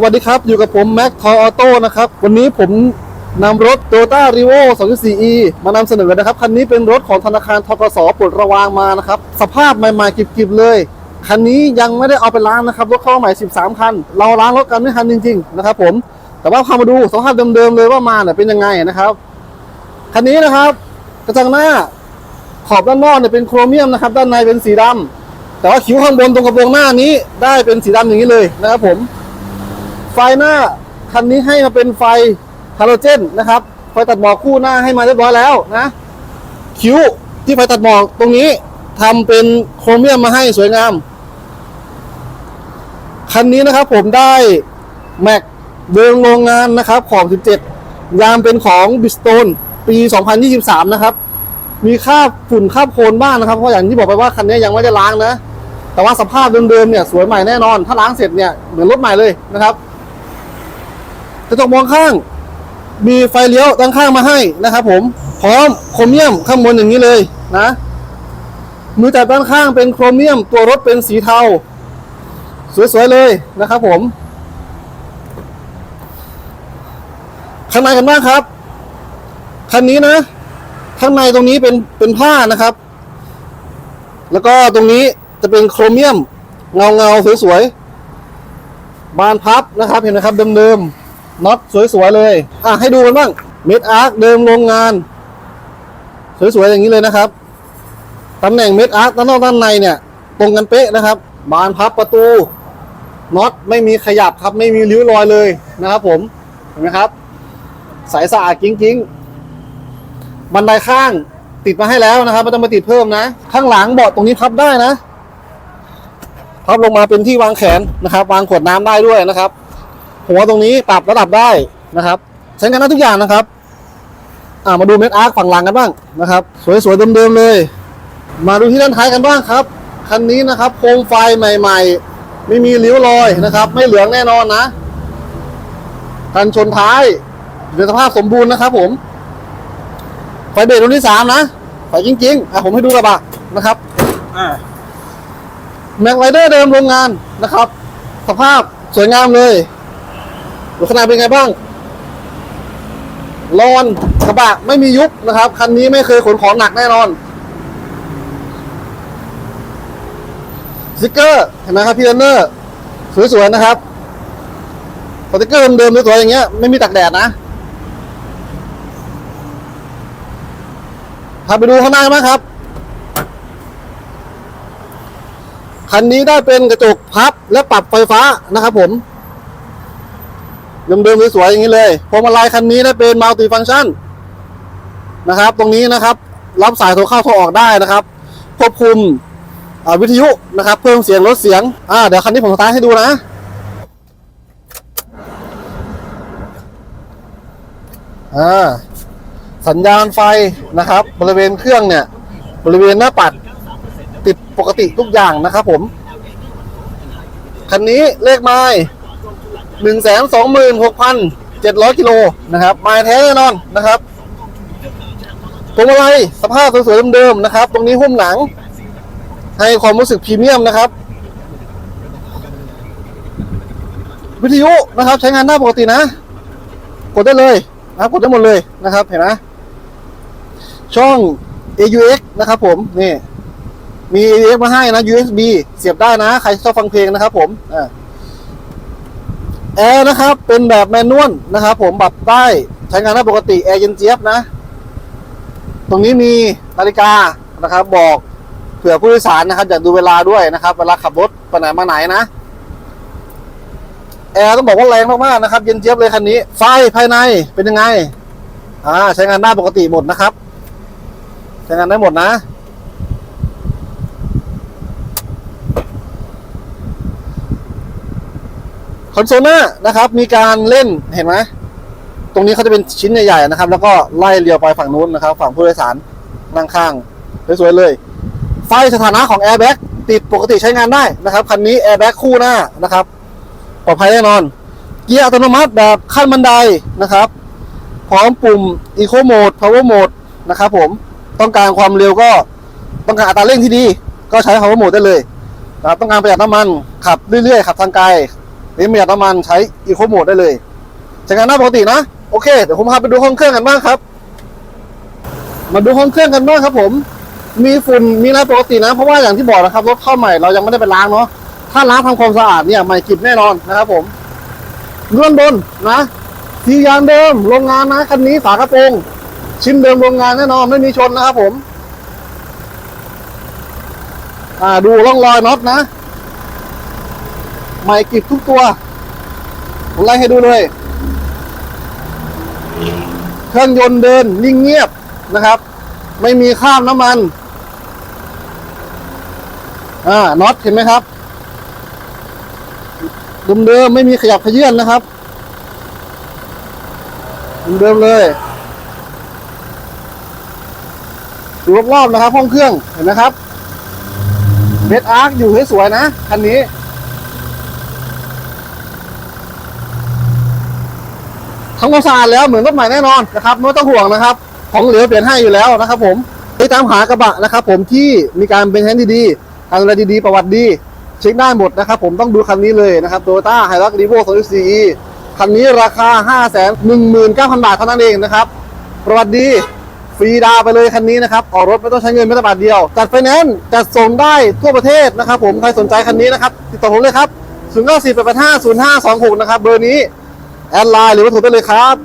สวัสดีครับ อยู่กับผมแม็กทอออโต้นะครับ วันนี้ผมนำรถ Toyota r e v o 2.4e มานำเสนอนะครับ คันนี้เป็นรถของธนาคารทกสปลดระวางมานะครับ สภาพใหม่ๆกริบๆเลย คันนี้ยังไม่ได้เอาไปล้างนะครับ รถเข้าใหม่ 13 คัน เราล้างรถกันไม่ทันจริง ๆ นะครับผม แต่ว่าพามาดูสภาพเดิมๆเลยว่ามาเนี่ยเป็นยังไงนะครับ คันนี้นะครับ กระจังหน้าขอบด้านนอกเนี่ยเป็นโครเมียมนะครับ ด้านในเป็นสีดำแต่ว่าคิ้วข้างบนตรงกระโปรงหน้านี้ได้เป็นสีดำอย่างนี้เลยนะครับผม ไฟหน้าคันนี้ให้มาเป็นไฟฮาโลเจนนะครับ ไฟตัดหมอกคู่หน้าให้มาเรียบร้อยแล้วนะ คิ้วที่ไฟตัดหมอกตรงนี้ทำเป็นโครเมียมมาให้สวยงาม คันนี้นะครับผมได้แม็กเดิมโรงงานนะครับของ 17 ยามเป็นของบิสโตนปี 2023 นะครับ มีคราบฝุ่นคราบโคลนบ้างนะครับ เพราะอย่างที่บอกไปว่าคันนี้ยังไม่ได้ล้างนะ แต่ว่าสภาพเดิมๆเนี่ยสวยใหม่แน่นอน ถ้าล้างเสร็จเนี่ยเหมือนรถใหม่เลยนะครับ กระจกมองข้าง มีไฟเลี้ยวด้านข้างมาให้นะครับ ผม พร้อมโครเมียมข้างบนอย่างนี้เลยนะ มือจับด้านข้างเป็นโครเมียม ตัวรถเป็นสีเทา สวยๆเลยนะครับ ผม ข้างในกันบ้างครับ คันนี้นะ ข้างในตรงนี้เป็นเป็นผ้านะครับ แล้วก็ตรงนี้จะเป็นโครเมียมเงาเงาๆสวยๆบานพับนะครับ เห็นไหมครับเดิมๆ น็อตสวยๆเลย อะให้ดูกันบ้างเม็ดอาร์คเดิมโรงงาน สวยๆอย่างนี้เลยนะครับตำแหน่งเม็ดอาร์คด้านนอกด้านในเนี่ย ตรงกันเป๊ะนะครับ บานพับประตูน็อตไม่มีขยับครับไม่มีริ้วรอยเลยนะครับ ผมเห็นไหมครับใสสะอาดกิ้งๆบันไดข้างติดมาให้แล้วนะครับไม่ต้องมาติดเพิ่มนะ ข้างหลังเบาะตรงนี้พับได้นะพับลงมาเป็นที่วางแขนนะครับ วางขวดน้ำได้ด้วยนะครับ หัวตรงนี้ปรับระดับได้นะครับ ใช้งานได้ทุกอย่างนะครับอ่ามาดูเม็ดอาร์คฝั่งหลังกันบ้างนะครับ สวยๆเดิมๆเลย มาดูที่ด้านท้ายกันบ้างครับคันนี้นะครับโคมไฟใหม่ ๆ ไม่มีริ้วรอยนะครับ ไม่เหลืองแน่นอนนะกันชนท้ายอยู่ในสภาพสมบูรณ์นะครับ ผม ไฟเบรกรุ่นที่สามนะไฟจริงๆอะผมให้ดูกระบะนะครับอ่าแม็กไ i เดอร์เดิมโรงงานนะครับ สภาพสวยงามเลย ดูขนาดเป็นไงบ้างรอนกระบะไม่มียุบนะครับ คันนี้ไม่เคยขนของหนักแน่นอนสติกเกอร์เห็นไหมครับพี่เรนเนอร์สวยๆนะครับสติกเกอร์เดิมๆสวยๆอย่างเงี้ยไม่มีตักแดดนะพาไปดูข้างหน้ากันบ้างครับคันนี้ได้เป็นกระจกพับและปรับไฟฟ้านะครับผม ยังเดิมสวยๆอย่างนี้เลยพวงมาลัยคันนี้ได้เป็นมัลติฟังชันนะครับ ตรงนี้นะครับ รับสายโทรเข้าโทรออกได้นะครับ ควบคุมวิทยุนะครับ เพิ่มเสียงลดเสียงอ่าเดี๋ยวคันนี้ผมสตาร์ทให้ดูนะอ่าสัญญาณไฟนะครับ บริเวณเครื่องเนี่ย บริเวณหน้าปัด ติดปกติทุกอย่างนะครับผม คันนี้เลขไม้ หนึ่งแสนสองหมื่นหกพันเจ็ดร้อยกิโลนะครับมาแท้แน่นอนนะครับพวงมาลัยสภาพสวยๆเดิมๆนะครับ ตรงนี้หุ้มหนัง ให้ความรู้สึกพรีเมียมนะครับ วิทยุนะครับ ใช้งานหน้าปกตินะ กดได้เลยนะครับกดได้หมดเลยนะครับ เห็นไหมช่อง AUX นะครับผมนี่มี AUX มาให้นะ USB เสียบได้นะ ใครชอบฟังเพลงนะครับผมอ่า แอร์นะครับ เป็นแบบแมนนวลนะครับผมปรับได้ใช้งานได้ปกติแอร์เย็นเจี๊ยบนะ ตรงนี้มีนาฬิกานะครับ บอกเผื่อผู้โดยสารนะครับอยากดูเวลาด้วยนะครับ เวลาขับรถไปไหนมาไหนนะแอร์ต้องบอกว่าแรงมากๆนะครับ เย็นเจี๊ยบเลยคันนี้ ไฟภายในเป็นยังไง อ่า ใช้งานได้ปกติหมดนะครับ ใช้งานได้หมดนะ อนโซลหน้านะครับมีการเล่นเห็นไหมตรงนี้เขาจะเป็นชิ้นใหญ่ๆนะครับ แล้วก็ไล่เรียวไปฝั่งนู้นนะครับ ฝั่งผู้โดยสารนั่งข้างสวยๆเลย ไฟสถานะของแอร์แบ็กติดปกติใช้งานได้นะครับคันนี้แอร์แบ็กคู่หน้านะครับปลอดภัยแน่นอน เกียร์อัตโนมัติแบบขั้นบันไดนะครับ พร้อมปุ่ม Eco Mode Power Mode นะครับผมต้องการความเร็วก็ต้องการอัตราเร่งที่ดี ก็ใช้ Power Mode ได้เลยนะครับต้องการประหยัดน้ำมันขับเรื่อยๆขับทางไกล น้นประหยัดน้ำมันใช้อีโคโหมดได้เลยใช้งานหน้าปกตินะ โอเค เดี๋ยวผมพาไปดูห้องเครื่องกันบ้างครับ มาดูห้องเครื่องกันบ้างครับ ผม มีฝุ่น มีอะไรปกตินะ เพราะว่าอย่างที่บอกนะครับ รถเข้าใหม่เรายังไม่ได้ไปล้างเนาะ ถ้าล้างทำความสะอาดเนี่ยใหม่กริบแน่นอนนะครับ ผมเลื่อนบนนะทียางเดิม โรงงานนะคันนี้ฝากระโปรงชิ้นเดิมโรงงานแน่นอนไม่มีชนนะครับผม อ่าดูร่องรอยน็อตนะ ใหม่กริบทุกตัว ผมไล่ให้ดูเลย เครื่องยนต์เดินนิ่งเงียบนะครับ ไม่มีข้ามน้ำมันอ่าน็อตเห็นไหมครับเดิมๆไม่มีขยับขยื่นนะครับเดิมเลยดูรอบๆนะครับ ห้องเครื่องเห็นไหมครับเบสอาร์คอยู่สวยๆนะคันนี้ ทำความสะอาดแล้วเหมือนรถใหม่แน่นอนนะครับไม่ต้องห่วงนะครับ ของเหลือเปลี่ยนให้อยู่แล้วนะครับ ผมไปตามหากระบะนะครับ ผมที่มีการเป็นแทนด์ดีๆการดูแลดีๆประวัติดีเช็คได้หมดนะครับ ผมต้องดูคันนี้เลยนะครับโตโยต้าไฮรักรีโว2 4คันนี้ราคา 5 1 9 0 0 0 บาทเท่านั้นเองนะครับ ประวัติดีฟรีดาวไปเลยคันนี้นะครับ ออกรถไม่ต้องใช้เงินแม้แต่บาทเดียว จัดไฟแนนซ์จัดส่งได้ทั่วประเทศนะครับ ผมใครสนใจคันนี้นะครับ ติดต่อผมเลยครับ 0 9 4 8 8 5 0 5 2 6 นะครับ เบอร์นี้ แอดไลน์หรือว่าโทรได้เลยครับ